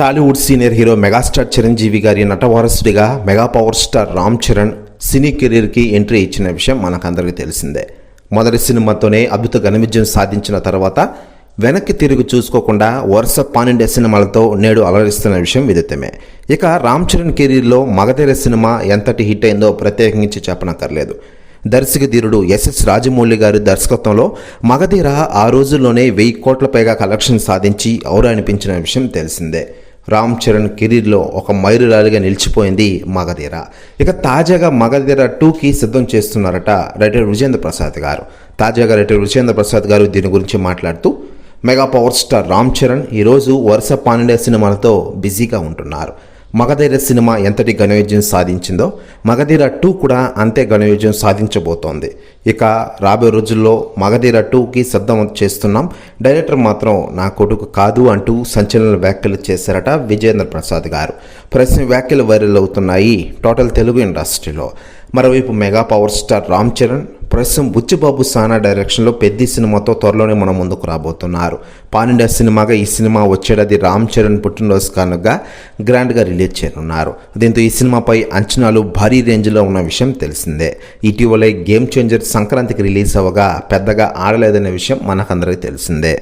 Tollywood senior hero megastar Chiranjeevi గారి నటవారసుడిగా mega power star Ram Charan cine కెరీర్కి entry ఇచ్చిన విషయం మనకందరికీ తెలిసిందే. మొదటి సినిమాతోనే అద్భుత ఘన విజయం సాధించిన తర్వాత వెనక్కి తిరిగి చూసుకోకుండా వరుస పానిండే సినిమాలతో నేడు అలరిస్తున్న విషయం విదితమే ఇక రామ్ చరణ్ కెరీర్లో మగధీర సినిమా ఎంతటి హిట్ అయిందో ప్రత్యేకించి చెప్పనక్కర్లేదు. దర్శకధీరుడు ఎస్ఎస్ రాజమౌళి గారి దర్శకత్వంలో మగధీర ఆ రోజుల్లోనే వెయ్యి కోట్ల పైగా కలెక్షన్ సాధించి ఔరా అనిపించిన విషయం తెలిసిందే. రామ్ చరణ్ కెరీర్లో ఒక మైలురాలిగా నిలిచిపోయింది మగధీర. ఇక తాజాగా మగధీర టూకి సిద్ధం చేస్తున్నారట రైటర్ విజేంద్ర ప్రసాద్ గారు. తాజాగా రైటర్ విజేంద్ర ప్రసాద్ గారు దీని గురించి మాట్లాడుతూ mega power star Ram Charan ఈరోజు వరుస పానిండే సినిమాలతో బిజీగా ఉంటున్నారు. మగధీర సినిమా ఎంతటి ఘనవిజయం సాధించిందో మగధీర టూ కూడా అంతే ఘనవిజయం సాధించబోతోంది. ఇక రాబోయే రోజుల్లో మగధీర టూకి సిద్ధం చేస్తున్నాం. డైరెక్టర్ మాత్రం నా కొడుకు కాదు అంటూ సంచలన వ్యాఖ్యలు చేశారట విజేంద్ర ప్రసాద్ గారు. ప్రశ్న వ్యాఖ్యలు వైరల్ అవుతున్నాయి టోటల్ తెలుగు ఇండస్ట్రీలో. మరోవైపు mega power star Ram Charan ప్రస్తుతం బుచ్చిబాబు సానా డైరెక్షన్లో పెద్ద సినిమాతో త్వరలోనే మన ముందుకు రాబోతున్నారు. పాన్ ఇండియా సినిమాగా ఈ సినిమా వచ్చేటది రామ్ చరణ్ పుట్టినరోజు కానుగా గ్రాండ్గా రిలీజ్ చేయనున్నారు. దీంతో ఈ సినిమాపై అంచనాలు భారీ రేంజ్లో ఉన్న విషయం తెలిసిందే. ఇటీవలే గేమ్ చేంజర్ సంక్రాంతికి రిలీజ్ అవ్వగా పెద్దగా ఆడలేదనే విషయం మనకందరికీ తెలిసిందే.